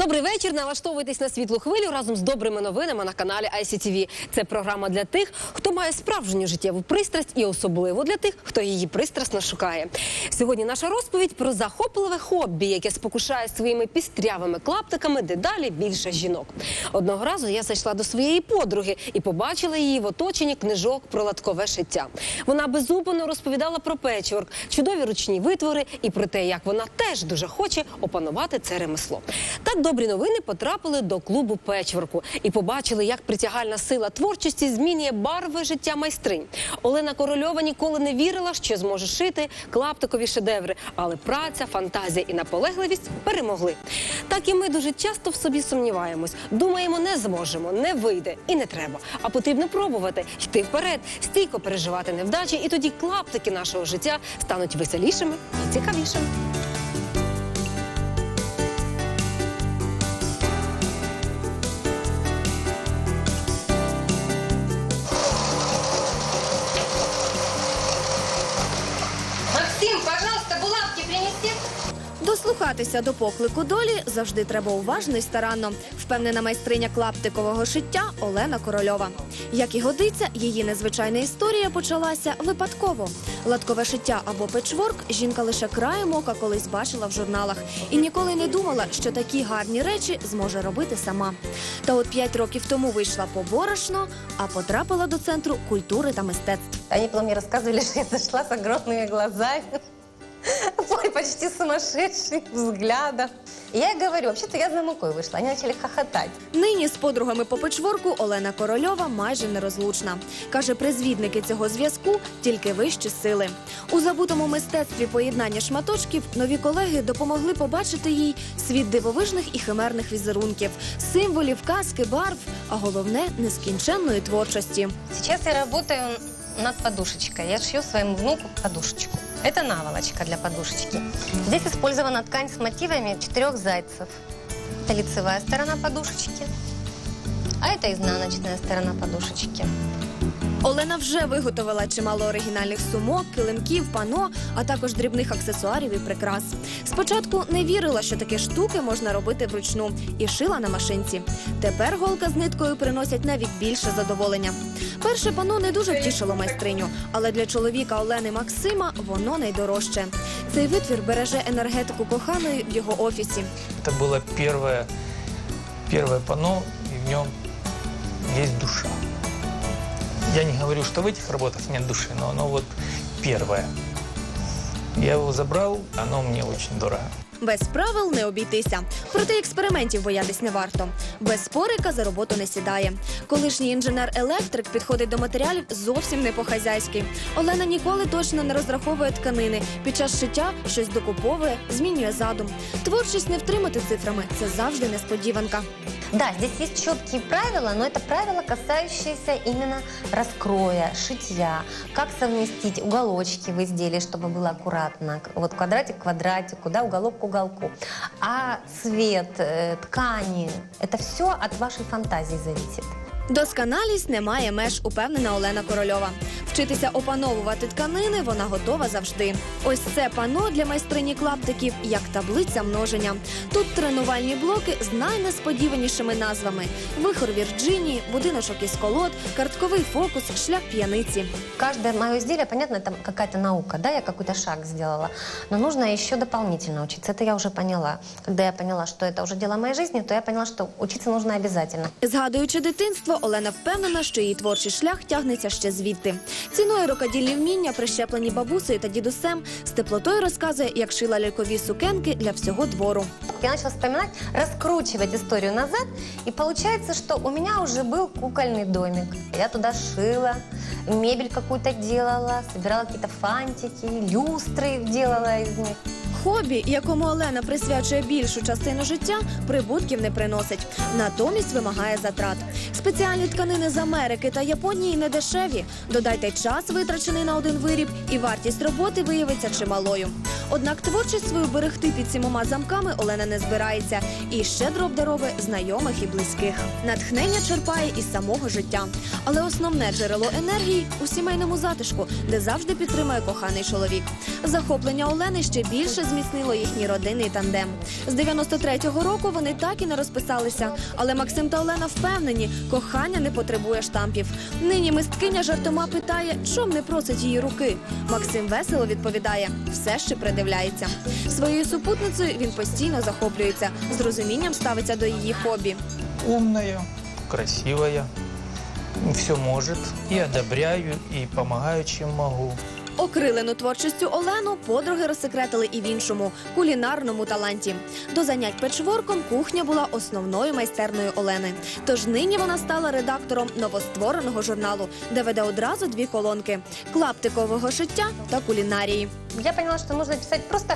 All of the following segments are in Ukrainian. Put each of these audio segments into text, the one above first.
Добрий вечір. Налаштовуйтесь на світлу хвилю разом з добрими новинами на каналі ICTV. Це програма для тих, хто має справжню життєву пристрасть, і особливо для тих, хто її пристрасно шукає. Сьогодні наша розповідь про захопливе хобі, яке спокушає своїми пістрявими клаптиками дедалі більше жінок. Одного разу я зайшла до своєї подруги і побачила її в оточенні книжок про латкове шиття. Вона безупинно розповідала про печворк, чудові ручні витвори і про те, як вона теж дуже хоче опанувати це ремесло. Так добрі новини потрапили до клубу печворку і побачили, як притягальна сила творчості змінює барви життя майстринь. Олена Корольова ніколи не вірила, що зможе шити клаптикові шедеври, але праця, фантазія і наполегливість перемогли. Так і ми дуже часто в собі сумніваємось. Думаємо, не зможемо, не вийде і не треба. А потрібно пробувати, йти вперед, стійко переживати невдачі, і тоді клаптики нашого життя стануть веселішими і цікавішими. Дослухатися до поклику долі завжди треба уважно і старанно, впевнена майстриня клаптикового шиття Олена Корольова. Як і годиться, її незвичайна історія почалася випадково. Латкове шиття або печворк жінка лише краєм ока колись бачила в журналах і ніколи не думала, що такі гарні речі зможе робити сама. Та от п'ять років тому вийшла по борошно, а потрапила до центру культури та мистецтв. Они потом мне рассказывали, что я зашла с огромными глазами. Ой, почти сумасшедший взглядом. Я говорю, вообще-то я за мукой вышла. Они начали хохотать. Нині з подругами по печворку Олена Корольова майже нерозлучна. Каже, призвідники цього зв'язку тільки вищі сили. У забутому мистецтві поєднання шматочків нові колеги допомогли побачити їй світ дивовижних і химерних візерунків, символів, казки, барв, а головне нескінченної творчості. Сейчас я работаю над подушечкой. Я шью своему внуку подушечку. Это наволочка для подушечки. Здесь использована ткань с мотивами четырех зайцев. Это лицевая сторона подушечки, а это изнаночная сторона подушечки. Олена вже виготовила чимало оригінальних сумок, килимків, пано, а також дрібних аксесуарів і прикрас. Спочатку не вірила, що такі штуки можна робити вручну, і шила на машинці. Тепер голка з ниткою приносять навіть більше задоволення. Перше пано не дуже втішило майстриню, але для чоловіка Олени Максима воно найдорожче. Цей витвір береже енергетику коханої в його офісі. Было первое, первое панно, и в нем есть душа. Я не говорю, что в этих работах нет души, но оно вот первое. Я его забрал, оно мне очень дорого. Без правил не обійтися. Проте експериментів боятись не варто. Без спорика за роботу не сідає. Колишній інженер-електрик підходить до матеріалів зовсім не по-хазяйськи. Олена ніколи точно не розраховує тканини. Під час шиття щось докуповує, змінює задум. Творчість не втримати цифрами це завжди несподіванка. Да, здесь есть четкие правила, но это правила, касающиеся именно раскроя, шитья, как совместить уголочки в изделии, чтобы было аккуратно. Вот квадратик к квадратику, да, уголок к уголку. А цвет, э, ткани, это все от вашей фантазии зависит. Досконалість не має меж, упевнена Олена Корольова. Вчитися опановувати тканини вона готова завжди. Ось це пано для майстрині клаптиків як таблиця множення. Тут тренувальні блоки з найнесподіванішими назвами: вихор Вірджинії, будиночок із колод, картковий фокус, шлях п'яниці. Каждое мое изделие, понятно, это какая-то наука, да, я какой-то шаг сделала, но нужно еще дополнительно учиться. Это я уже поняла. Когда я поняла, что это уже дело моей жизни, то я поняла, что учиться нужно обязательно. Згадуючи дитинство, Олена впевнена, що її творчий шлях тягнеться ще звідти. Цінує рукодільні вміння, прищеплені бабусею та дідусем, з теплотою розказує, як шила лялькові сукенки для всього двору. Я начала вспоминать, раскручивать историю назад, и получается, что у меня уже был кукольный домик. Я туда шила, мебель какую-то делала, собирала какие-то фантики, люстры делала из них. Хобі, якому Олена присвячує більшу частину життя, прибутків не приносить, натомість вимагає затрат. Спеціальні тканини з Америки та Японії не дешеві. Додайте час, витрачений на один виріб, і вартість роботи виявиться чималою. Однак творчість свою берегти під сімома замками Олена не збирається і щедро обдаровує знайомих і близьких. Натхнення черпає із самого життя. Але основне джерело енергії у сімейному затишку, де завжди підтримує коханий чоловік. Захоплення Олени ще більше зміцнило їхній родинний тандем. З 93-го року вони так і не розписалися. Але Максим та Олена впевнені, кохання не потребує штампів. Нині мисткиня жартома питає, чом не просить її руки. Максим весело відповідає, все ще придивляється. Своєю супутницею він постійно захоплюється, з розумінням ставиться до її хобі. Умная, красивая, все может. И одобряю, и помогаю, чем могу. Окрилену творчістю Олену подруги розсекретили і в іншому кулінарному таланті. До занять печворком кухня була основною майстерною Олени. Тож нині вона стала редактором новоствореного журналу, де веде одразу дві колонки: клаптикового шиття та кулінарії. Я поняла, что нужно писать просто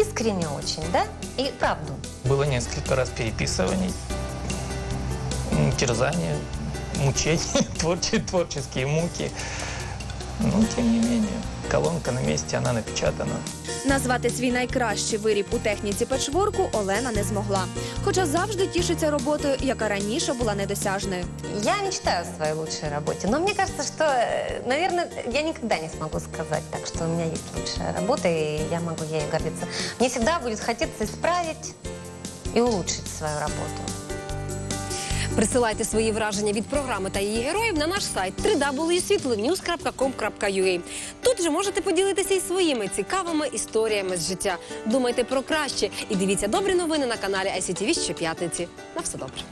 искренне очень, да? И правду. Было несколько раз переписываний, м, терзания, мучения, творче- творческие муки. Но, тем не менее, колонка на месте, она напечатана. Назвати свій найкращий виріб у техніці печворку Олена не змогла, хоча завжди тішиться роботою, яка раніше була недосяжною. Я мечтаю о своей лучшей работе, но мне кажется, что, э, наверное, я никогда не смогу сказать так, что у меня есть лучшая работа, и я могу ею гордиться. Мне всегда будет хотеться исправить и улучшить свою работу. Присилайте свої враження від програми та її героїв на наш сайт www.світлоnews.com.ua. Тут же можете поділитися і своїми цікавими історіями з життя. Думайте про краще і дивіться добрі новини на каналі ICTV щоп'ятниці. На все добре.